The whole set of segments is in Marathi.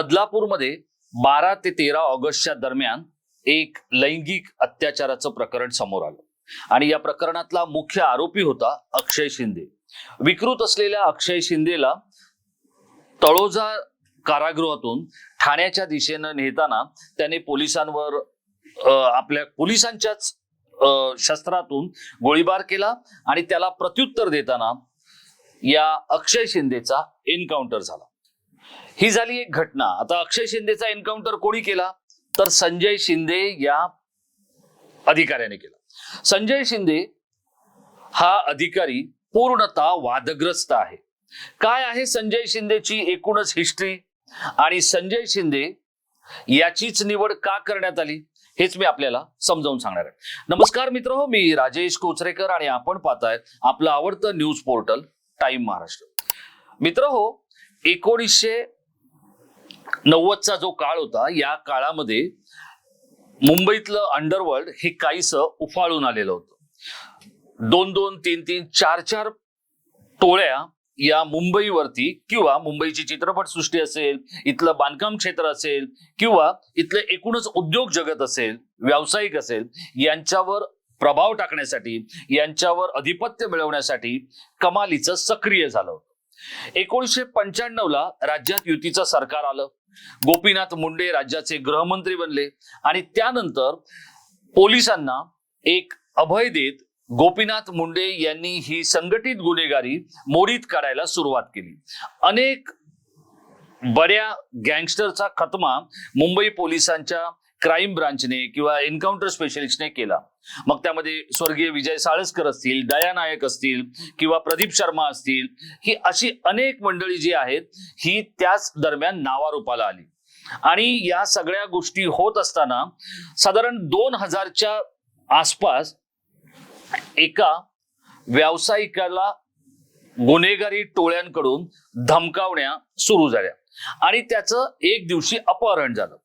बदलापूरमध्ये बारा ते तेरा ऑगस्टच्या दरम्यान एक लैंगिक अत्याचाराचं प्रकरण समोर आलं. आणि या प्रकरणातला मुख्य आरोपी होता अक्षय शिंदे. विकृत असलेल्या अक्षय शिंदेला तळोजा कारागृहातून ठाण्याच्या दिशेनं नेताना त्याने पोलिसांवर आपल्या पोलिसांच्याच शस्त्रातून गोळीबार केला आणि त्याला प्रत्युत्तर देताना या अक्षय शिंदेचा एन्काउंटर झाला. ही झाली एक घटना. आता अक्षय शिंदेचा एन्काउंटर कोणी केला? तर संजय शिंदे या अधिकाऱ्याने केला. संजय शिंदे हा अधिकारी पूर्णतः वादग्रस्त आहे. काय आहे संजय शिंदेची एकूणच हिस्ट्री आणि संजय शिंदे याचीच निवड का करण्यात आली? हेच मी आपल्याला समजावून सांगणार आहे. नमस्कार मित्र हो मी राजेश कोचरेकर आणि आपण पाहताय आपलं आवडतं न्यूज पोर्टल टाइम महाराष्ट्र मित्र हो एकोणीसशे नव्वदचा जो काळ होता या काळामध्ये मुंबईतलं अंडरवर्ल्ड हे काहीस उफाळून आलेलं होतं. दोन दोन तीन तीन चार चार टोळ्या या मुंबईवरती किंवा मुंबईची चित्रपटसृष्टी असेल इथलं बांधकाम क्षेत्र असेल किंवा इथलं एकूणच उद्योग जगत असेल व्यावसायिक असेल यांच्यावर प्रभाव टाकण्यासाठी यांच्यावर अधिपत्य मिळवण्यासाठी कमालीचं सक्रिय झालं होतं. एकोणीसशे पंच्याण्णव ला राज्यात युतीचं सरकार आलं. गोपीनाथ मुंडे राज्याचे गृहमंत्री बनले. आणि त्यानंतर पोलिसांना एक अभय देत गोपीनाथ मुंडे यांनी ही संघटित गुन्हेगारी मोडीत काढायला सुरुवात केली. अनेक बऱ्या गँगस्टरचा खतमा मुंबई पोलिसांच्या क्राईम ब्रांचने किंवा एन्काउंटर स्पेशलिस्टने केला. मग त्यामध्ये स्वर्गीय विजय साळसकर असतील दया नायक असतील किंवा प्रदीप शर्मा असतील ही अशी अनेक मंडळी जी आहेत ही त्याच दरम्यान नावारूपाला आली. आणि या सगळ्या गोष्टी होत असताना साधारण दोन हजारच्या आसपास एका व्यावसायिकाला गुन्हेगारी टोळ्यांकडून धमकावण्या सुरू झाल्या. आणि त्याचं एक दिवशी अपहरण झालं.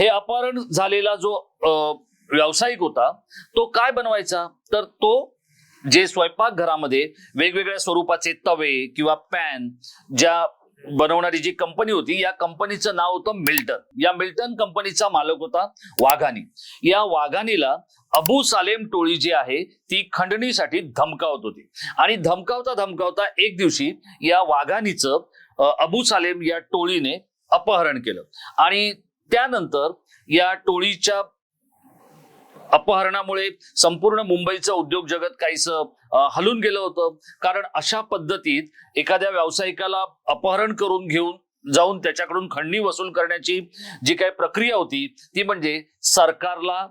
हे अपहरण झालेला जो अं, व्यावसायिक होता तो काय बनवायचा? तर तो जे स्वयंपाकघरामध्ये वेगवेगळ्या स्वरूपाचे तवे किंवा पॅन ज्या बनवणारी जी कंपनी होती या कंपनीचं नाव होतं मिल्टन. या मिल्टन कंपनीचा मालक होता वाघानी या वाघानीला अबू सालेम टोळी जी आहे ती खंडणीसाठी धमकावत होती. आणि धमकावता धमकावता एक दिवशी या वाघानीचं अबू सालेम या टोळीने अपहरण केलं. आणि त्यानंतर या टोळीच्या अपहरणामुळे संपूर्ण मुंबईचं उद्योग जगत काहीस हलून गेलं होतं. कारण अशा पद्धतीत एखाद्या व्यावसायिकाला अपहरण करून घेऊन जाऊन त्याच्याकडून खंडणी वसूल करण्याची जी काही प्रक्रिया होती ती म्हणजे सरकारला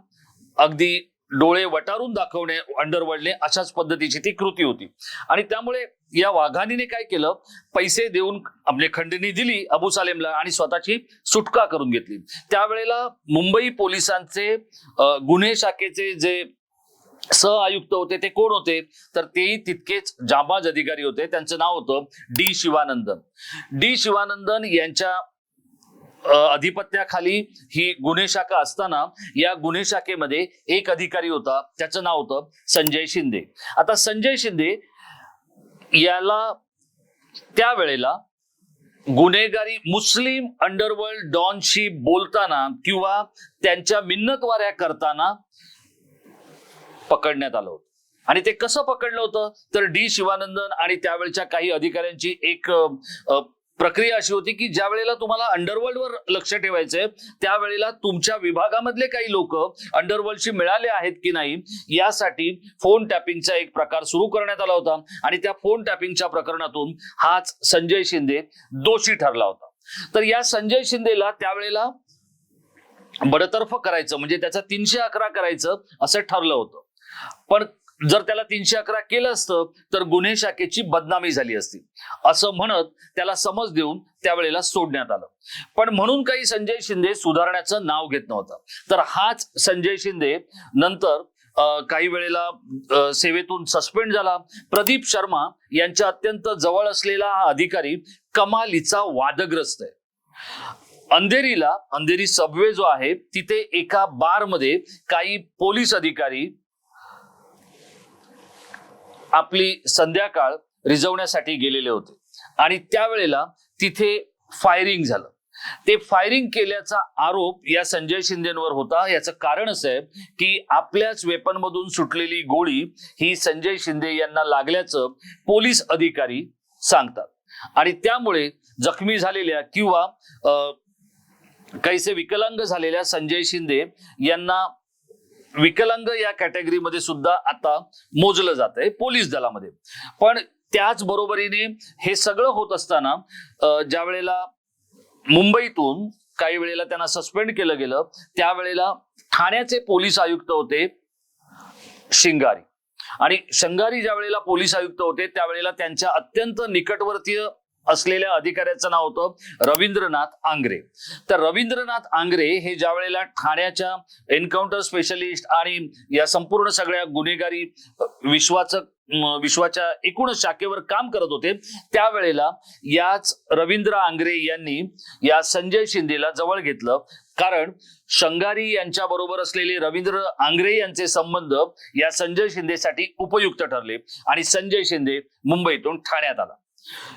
अगदी डोळे वटारून दाखवणे अंडरवर्ल्डने अशाच पद्धतीची ती कृती होती. आणि त्यामुळे या वाघानीने काय केलं? पैसे देऊन आपली खंडणी दिली अबू सालेमला आणि स्वतःची सुटका करून घेतली. त्यावेळेला मुंबई पोलिसांचे गुन्हे शाखेचे जे सह आयुक्त होते ते कोण होते? तर तेही तितकेच जाबाज अधिकारी होते. त्यांचं नाव होतं डी शिवानंदन. डी शिवानंदन यांच्या अधिपत्याखाली ही गुन्हे शाखा असताना या गुन्हे शाखेमध्ये एक अधिकारी होता त्याचं नाव होतं संजय शिंदे. आता संजय शिंदे याला त्यावेळेला गुन्हेगारी मुस्लिम अंडरवर्ल्ड डॉनशी बोलताना किंवा त्यांच्या मिन्नतवाऱ्या करताना पकडण्यात आलं होतं. आणि ते कसं पकडलं होतं? तर डी शिवानंदन आणि त्यावेळच्या काही अधिकाऱ्यांची एक प्रक्रिया अशी होती की ज्या वेळेला तुम्हाला अंडरवर्ल्ड वर लक्ष ठेवायचंय त्यावेळेला तुमच्या विभागामधले काही लोक अंडरवर्ल्डशी मिळाले आहेत की नाही यासाठी फोन टॅपिंगचा एक प्रकार सुरू करण्यात आला होता. आणि त्या फोन टॅपिंगच्या प्रकरणातून हाच संजय शिंदे दोषी ठरला होता. तर या संजय शिंदेला त्यावेळेला बडतर्फ करायचं म्हणजे त्याचा तीनशे अकरा करायचं असं ठरलं होतं. पण जर त्याला तीनशे अकरा केलं असतं तर गुन्हे शाखेची बदनामी झाली असती. असं म्हणत त्याला समज देऊन त्यावेळेला सोडण्यात आलं. पण म्हणून काही संजय शिंदे सुधारण्याचं नाव घेत नव्हतं. तर हाच संजय शिंदे नंतर काही वेळेला सेवेतून सस्पेंड झाला. प्रदीप शर्मा यांच्या अत्यंत जवळ असलेला हा अधिकारी कमालीचा वादग्रस्त आहे. अंधेरीला अंधेरी सबवे जो आहे तिथे एका बारमध्ये काही पोलीस अधिकारी आपली संध्याकाळ रिझवण्यासाठी गेलेले होते. आणि त्यावेळेला तिथे फायरिंग झालं. ते फायरिंग केल्याचा आरोप या संजय शिंदेवर होता. याचं कारण असं आहे की आपल्याच वेपनमधून सुटलेली गोळी ही संजय शिंदे यांना लागल्याचं पोलीस अधिकारी सांगतात. आणि त्यामुळे जखमी झालेल्या किंवा काहीसे विकलांग झालेल्या संजय शिंदे यांना विकलांग या कॅटेगरीमध्ये सुद्धा आता मोजलं जात आहे पोलीस दलामध्ये. पण त्याच बरोबरीने हे सगळं होत असताना ज्या वेळेला मुंबईतून काही वेळेला त्यांना सस्पेंड केलं गेलं त्यावेळेला ठाण्याचे पोलीस आयुक्त होते शिंगारी. आणि शंगारी ज्या वेळेला पोलीस आयुक्त होते त्यावेळेला त्यांच्या अत्यंत निकटवर्तीय असलेल्या अधिकाऱ्याचं नाव होतं रवींद्रनाथ आंग्रे. तर रवींद्रनाथ आंग्रे हे ज्या वेळेला ठाण्याच्या एन्काउंटर स्पेशलिस्ट आणि या संपूर्ण सगळ्या गुन्हेगारी विश्वाचं विश्वाच्या एकूणच शाखेवर काम करत होते त्यावेळेला याच रवींद्र आंग्रे यांनी या संजय शिंदेला जवळ घेतलं. कारण शंगारी यांच्या बरोबर असलेले रवींद्र आंग्रे यांचे संबंध या संजय शिंदेसाठी उपयुक्त ठरले आणि संजय शिंदे मुंबईतून ठाण्यात आला.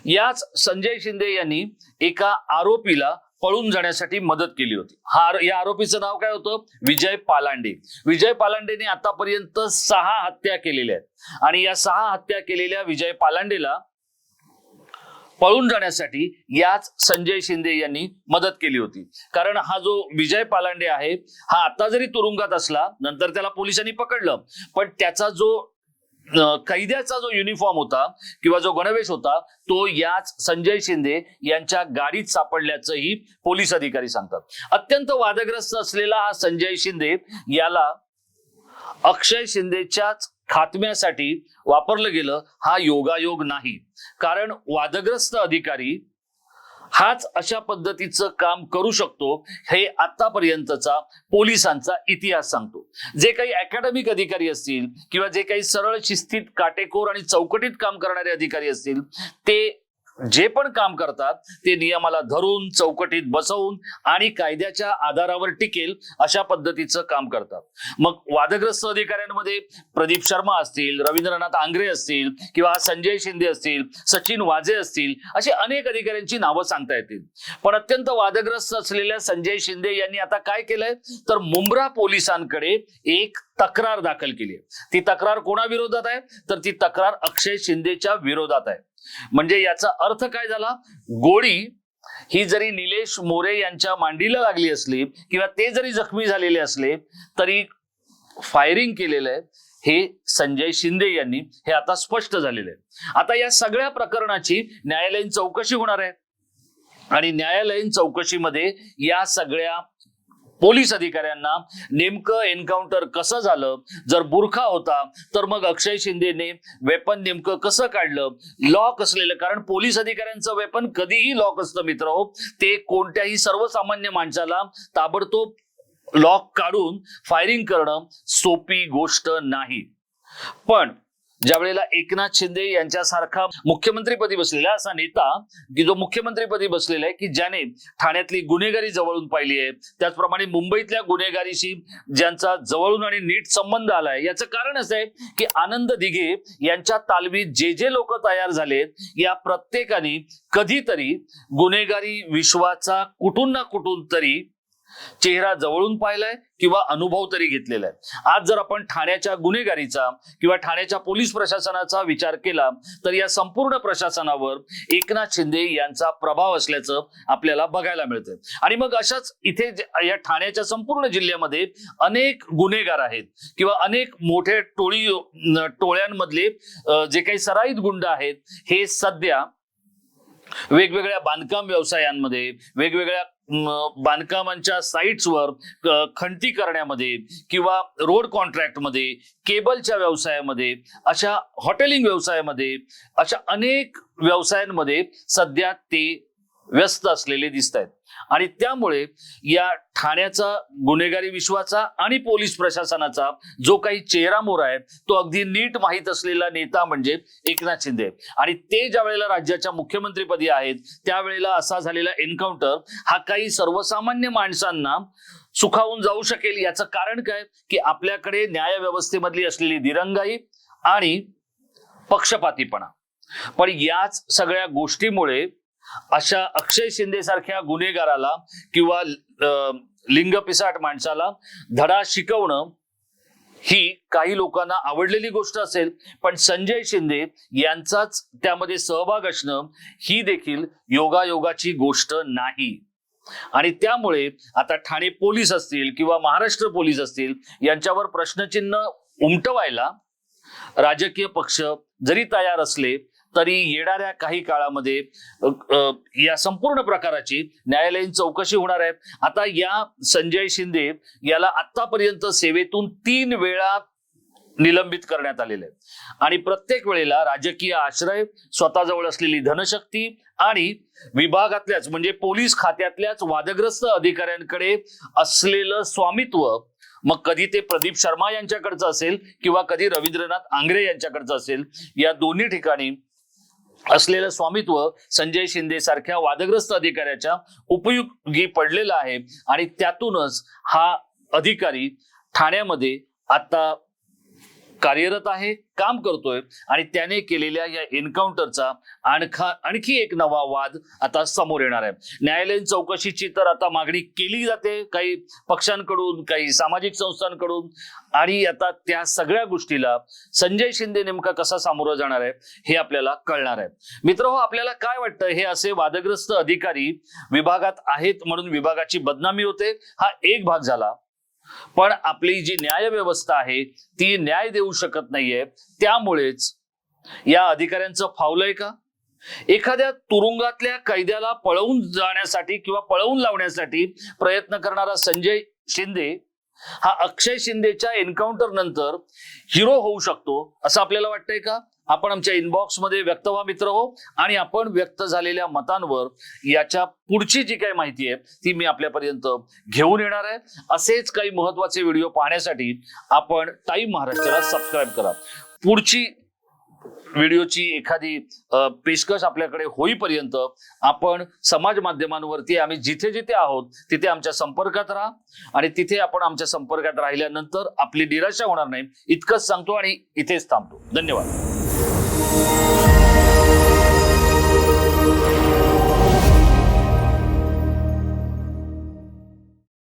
याच संजय शिंदे यांनी एका आरोपीला पळून जाण्यासाठी मदत केली होती. हा या आरोपीचं नाव काय होतं? विजय पालांडे. विजय पालांडेने आतापर्यंत सहा हत्या केलेल्या आहेत. आणि या सहा हत्या केलेल्या विजय पालांडेला पळून जाण्यासाठी याच संजय शिंदे यांनी मदत केली होती. कारण हा जो विजय पालांडे आहे हा आता जरी तुरुंगात असला नंतर त्याला पोलिसांनी पकडलं पण त्याचा जो कैद्याचा जो युनिफॉर्म होता किंवा जो गणवेश होता तो याच संजय शिंदे यांच्या गाडीत सापडल्याचंही पोलीस अधिकारी सांगतात. अत्यंत वादग्रस्त असलेला हा संजय शिंदे याला अक्षय शिंदेच्याच खात्म्यासाठी वापरलं गेलं हा योगायोग नाही. कारण वादग्रस्त अधिकारी हाच अशा पद्धतीचं काम करू शकतो हे आतापर्यंतचा पोलिसांचा इतिहास सांगतो. जे काही अकॅडमिक अधिकारी असतील किंवा जे काही सरळ शिस्तीत काटेकोर आणि चौकटीत काम करणारे अधिकारी असतील ते जे पण काम करतात ते नियमाला धरून चौकटीत बसवून आणि कायद्याच्या आधारावर टिकेल अशा पद्धतीचं काम करतात. मग वादग्रस्त अधिकाऱ्यांमध्ये प्रदीप शर्मा असतील रवींद्रनाथ आंग्रे असतील किंवा संजय शिंदे असतील सचिन वाजे असतील असे अनेक अधिकाऱ्यांची नावं सांगता येतील. पण अत्यंत वादग्रस्त असलेल्या संजय शिंदे यांनी आता काय केलंय? तर मुंब्रा पोलिसांकडे एक तक्रार दाखल केली ती तक्रार कोणाविरोधात आहे? तर ती तक्रार अक्षय शिंदेच्या विरोधात आहे. म्हणजे याचा अर्थ काय झाला? गोळी ही जरी निलेश मोरे यांच्या मांडीला लागली असली किंवा ते जरी जखमी झालेले असले तरी फायरिंग केलेलं आहे हे संजय शिंदे यांनी हे आता स्पष्ट झालेलं आहे. आता या सगळ्या प्रकरणाची न्यायालयीन चौकशी होणार आहे. आणि न्यायालयीन चौकशीमध्ये या सगळ्या पोलीस अधिकाऱ्यांना नेमकं एन्काउंटर कसं झालं? जर बुरखा होता तर मग अक्षय शिंदेने वेपन नेमकं कसं काढलं? लॉक असलेलं कारण पोलीस अधिकाऱ्यांचं वेपन कधीही लॉक असतं मित्र हो ते कोणत्याही सर्वसामान्य माणसाला ताबडतोब लॉक काढून फायरिंग करणं सोपी गोष्ट नाही. पण ज्या वेळेला एकनाथ शिंदे यांच्यासारखा मुख्यमंत्रीपदी बसलेला असा नेता की जो मुख्यमंत्रीपदी बसलेला आहे की ज्याने ठाण्यातली गुन्हेगारी जवळून पाहिली आहे. त्याचप्रमाणे मुंबईतल्या गुन्हेगारीशी ज्यांचा जवळून आणि नीट संबंध आलाय याचं कारण असं आहे की आनंद दिघे यांच्या तालमीत जे जे लोक तयार झालेत या प्रत्येकाने कधीतरी गुन्हेगारी विश्वाचा कुठून ना कुठून तरी चेहरा जवळून पाहिलाय किंवा अनुभव तरी घेतलेला आहे. आज जर आपण ठाण्याच्या गुन्हेगारीचा किंवा ठाण्याच्या पोलीस प्रशासनाचा विचार केला तर या संपूर्ण प्रशासनावर एकनाथ शिंदे यांचा प्रभाव असल्याचं आपल्याला बघायला मिळतं आणि मग अशाच इथे जे- या ठाण्याच्या संपूर्ण जिल्ह्यामध्ये अनेक गुन्हेगार आहेत किंवा अनेक मोठे टोळी टोळ्यांमधले जे काही सराईत गुंड आहेत हे सध्या वेगवेगळ्या बांधकाम व्यवसायांमध्ये वेगवेगळ्या बांधकामांच्या साईट्सवर खंती करण्यामध्ये किंवा रोड कॉन्ट्रॅक्टमध्ये केबलच्या व्यवसायामध्ये अशा हॉटेलिंग व्यवसायामध्ये अशा अनेक व्यवसायांमध्ये सध्या ते व्यस्त असलेले दिसत आहेत आणि त्यामुळे या ठाण्याचा गुन्हेगारी विश्वाचा आणि पोलीस प्रशासनाचा जो काही चेहरा मोरा आहे तो अगदी नीट माहीत असलेला नेता म्हणजे एकनाथ शिंदे. आणि ते ज्या वेळेला राज्याच्या मुख्यमंत्रीपदी आहेत त्यावेळेला असा झालेला एन्काउंटर हा काही सर्वसामान्य माणसांना सुखावून जाऊ शकेल याचं कारण काय? की आपल्याकडे न्याय व्यवस्थेमधली असलेली दिरंगाई आणि पक्षपातीपणा. पण याच सगळ्या गोष्टीमुळे अशा अक्षय शिंदे सारख्या गुन्हेगाराला किंवा अं, माणसाला धडा शिकवणं ही काही लोकांना आवडलेली गोष्ट असेल पण संजय शिंदे यांचाच त्यामध्ये सहभाग असणं ही देखील योगायोगाची गोष्ट नाही. आणि त्यामुळे आता ठाणे पोलीस असतील किंवा महाराष्ट्र पोलीस असतील यांच्यावर प्रश्नचिन्ह उमटवायला राजकीय पक्ष जरी तयार असले तरी येणाऱ्या काही काळामध्ये या संपूर्ण प्रकाराची न्यायालयीन चौकशी होणार आहे. आता या संजय शिंदे याला आतापर्यंत सेवेतून तीन वेळा निलंबित करण्यात आलेले आहे आणि प्रत्येक वेळेला राजकीय आश्रय स्वतःजवळ असलेली धनशक्ती आणि विभागातल्याच म्हणजे पोलीस खात्यातल्याच वादग्रस्त अधिकाऱ्यांकडे असलेलं स्वामित्व मग कधी ते प्रदीप शर्मा यांच्याकडचं असेल किंवा कधी रवींद्रनाथ आंग्रे यांच्याकडचं असेल या दोन्ही ठिकाणी असलेलं स्वामित्व संजय शिंदे सारख्या वादग्रस्त अधिकाऱ्याच्या उपयोगी पडलेलं आहे. आणि त्यातूनच हा अधिकारी ठाण्यामध्ये आता कार्यरत आहे काम करतोय आणि त्याने केलेल्या या एन्काउंटरचा आणखा आणखी एक नवा वाद आता समोर येणार आहे. न्यायालयीन चौकशीची तर आता मागणी केली जाते काही पक्षांकडून काही सामाजिक संस्थांकडून आणि आता त्या सगळ्या गोष्टीला संजय शिंदे नेमका कसा सामोरं जाणार आहे हे आपल्याला कळणार आहे. मित्र हो आपल्याला काय वाटतं? हे असे वादग्रस्त अधिकारी विभागात आहेत म्हणून विभागाची बदनामी होते. हा एक भाग झाला. पण आपली जी न्याय व्यवस्था आहे ती न्याय देऊ शकत नाहीये. त्यामुळेच या अधिकाऱ्यांचं फावलंय का? एखाद्या तुरुंगातल्या कैद्याला पळवून जाण्यासाठी किंवा पळवून लावण्यासाठी प्रयत्न करणारा संजय शिंदे हा अक्षय शिंदेच्या एन्काउंटर नंतर हिरो होऊ शकतो असं आपल्याला वाटतंय का? आपण आमच्या इनबॉक्समध्ये व्यक्त व्हा मित्र हो. आणि आपण व्यक्त झालेल्या मतांवर याच्या पुढची जी काही माहिती आहे ती मी आपल्यापर्यंत घेऊन येणार आहे. असेच काही महत्त्वाचे व्हिडिओ पाहण्यासाठी आपण टाईम महाराष्ट्राला सबस्क्राईब करा. पुढची व्हिडिओची एखादी पेशकश आपल्याकडे होईपर्यंत आपण समाज माध्यमांवरती आम्ही जिथे जिथे आहोत तिथे आमच्या संपर्कात राहा. आणि तिथे आपण आमच्या संपर्कात राहिल्यानंतर आपली निराशा होणार नाही. इतकंच सांगतो आणि इथेच थांबतो. धन्यवाद. you